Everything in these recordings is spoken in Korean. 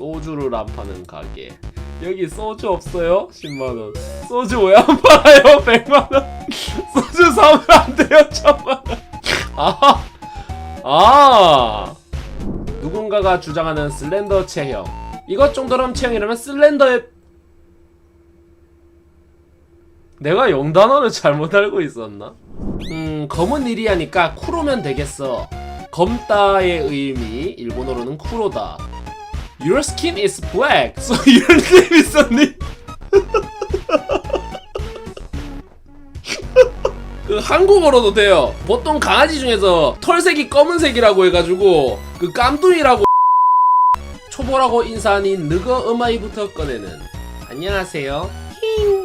소주를 안 파는 가게. 여기 소주 없어요? 10만원. 소주 왜 안 팔아요? 100만원. 소주 사면 안 돼요? 1000만원. 아, 아. 누군가가 주장하는 슬렌더 체형. 이것 정도럼 체형이라면 슬렌더의 내가 영단어를 잘못 알고 있었나? 음 검은 일이 하니까 쿠로면 되겠어. 검다의 의미. 일본어로는 쿠로다 Your skin is black, so your name is Sunny. 그 한국어로도 돼요. 보통 강아지 중에서 털색이 검은색이라고 해가지고 그 깜둥이라고 초보라고 인사하니 느거 음아이부터 꺼내는 안녕하세요. 힝.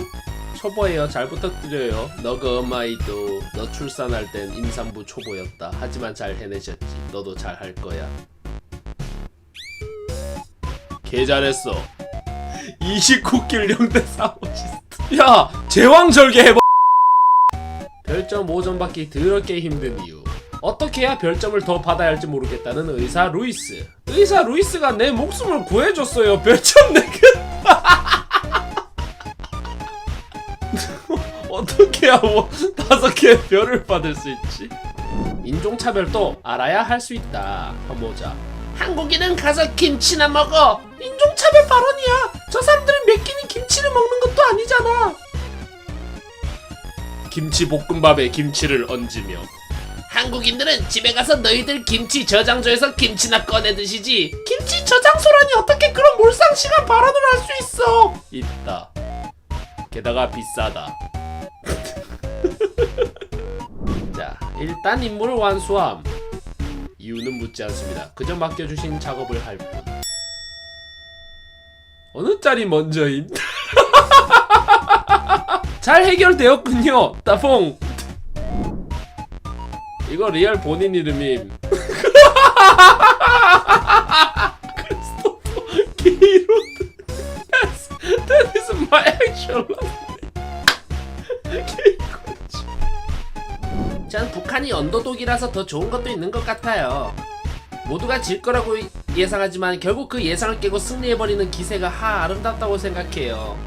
초보예요. 잘 부탁드려요. 너그 엄마이도 너 출산할 땐 임산부 초보였다. 하지만 잘 해내셨지. 너도 잘 할 거야. 개 잘했어. 29킬 0대 3 어시스트. 야, 제왕 절개 해봐. 별점 5점 받기 더럽게 힘든 이유. 어떻게 해야 별점을 더 받아야 할지 모르겠다는 의사 루이스. 의사 루이스가 내 목숨을 구해줬어요. 별점 4개. 어떻게 하고 다섯 개의 별을 받을 수 있지? 인종차별도 알아야 할 수 있다. 한번 보자. 한국인은 가서 김치나 먹어. 인종차별 발언이야. 저 사람들은 몇 끼니 김치를 먹는 것도 아니잖아. 김치 볶음밥에 김치를 얹으며. 한국인들은 집에 가서 너희들 김치 저장소에서 김치나 꺼내 드시지. 김치 저장소라니 어떻게 그런 몰상식한 발언을 할 수 있어? 있다. 게다가 비싸다. 자, 일단 임무를 완수함. 이유는 묻지 않습니다. 그저 맡겨주신 작업을 할 뿐. 어느 짤이 먼저임? 잘 해결되었군요. 따봉. 이거 리얼 본인 이름임. 전 북한이 언더독이라서 더 좋은 것도 있는 것 같아요. 모두가 질 거라고 예상하지만 결국 그 예상을 깨고 승리해버리는 기세가 하 아름답다고 생각해요.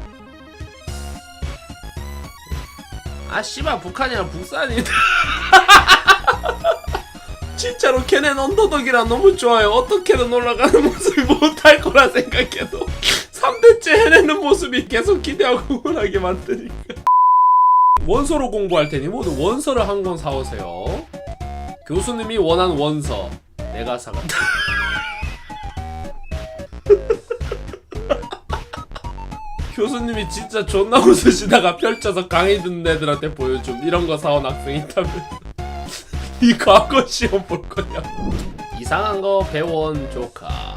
아 씨발 북한이랑 북산이다. 진짜로 걔넨 언더독이라 너무 좋아요. 어떻게든 올라가는 모습이 못할 거라 생각해도 3대째 해내는 모습이 계속 기대하고 응원하게 만드니까. 원서로 공부할 테니 모두 원서를 한 권 사오세요. 교수님이 원한 원서 내가 사간다. 교수님이 진짜 존나 웃으시다가 펼쳐서 강의 듣는 애들한테 보여줌 이런 거 사온 학생 있다면 이 과거 시험 볼 거냐 이상한 거 배워온 조카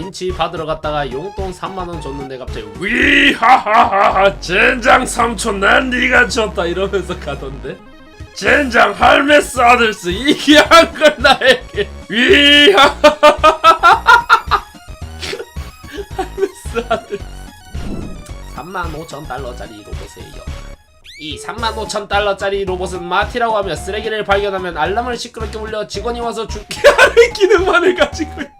김치 받으러 갔다가 용돈 3만원 줬는데 갑자기 위하하하하! 젠장 삼촌 난 네가 줬다! 이러면서 가던데? 젠장 할메스 아들스 이게 한걸 나에게! 위하하하하 할메스 아들스. 3만 5천 달러짜리 로봇이에요. 이 3만 5천 달러짜리 로봇은 마티라고 하며 쓰레기를 발견하면 알람을 시끄럽게 울려 직원이 와서 죽게 하는 기능만을 가지고 있다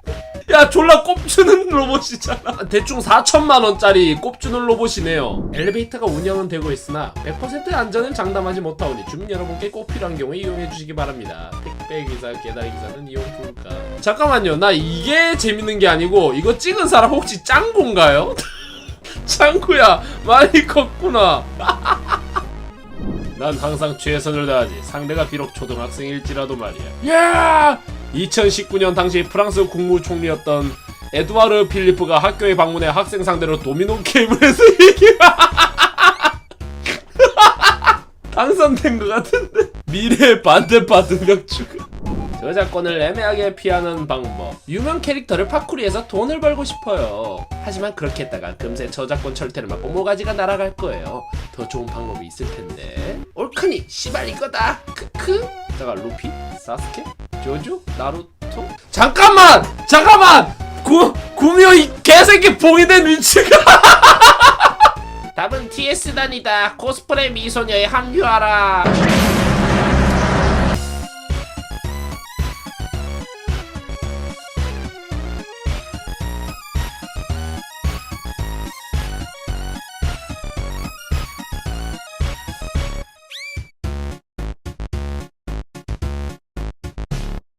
야 졸라 꼽주는 로봇이잖아. 대충 4천만원짜리 꼽주는 로봇이네요. 엘리베이터가 운영은 되고 있으나 100% 안전을 장담하지 못하오니 주민 여러분께 꼭 필요한 경우에 이용해 주시기 바랍니다. 택배 기사 배달 기사는 이용 불가 잠깐만요. 나 이게 재밌는 게 아니고 이거 찍은 사람 혹시 짱구인가요? 짱구야 많이 컸구나. 난 항상 최선을 다하지. 상대가 비록 초등학생일지라도 말이야. 야 2019년 당시 프랑스 국무총리였던 에두아르 필리프가 학교에 방문해 학생 상대로 도미노 게임을 해서 이기 당선된 것 같은데. 미래의 반대파 두명 추가 저작권을 애매하게 피하는 방법. 유명 캐릭터를 파쿠리해서 돈을 벌고 싶어요. 하지만 그렇게 했다가 금세 저작권 철퇴를 맞고 모가지가 날아갈 거예요. 더 좋은 방법이 있을 텐데. 옳크니 씨발 이거다. 크크. 잠깐 루피? 사스케? 조조? 나루토? 잠깐만! 잠깐만! 구, 구미호 이 개새끼 봉인된 위치가 답은 TS단이다 코스프레 미소녀에 합류하라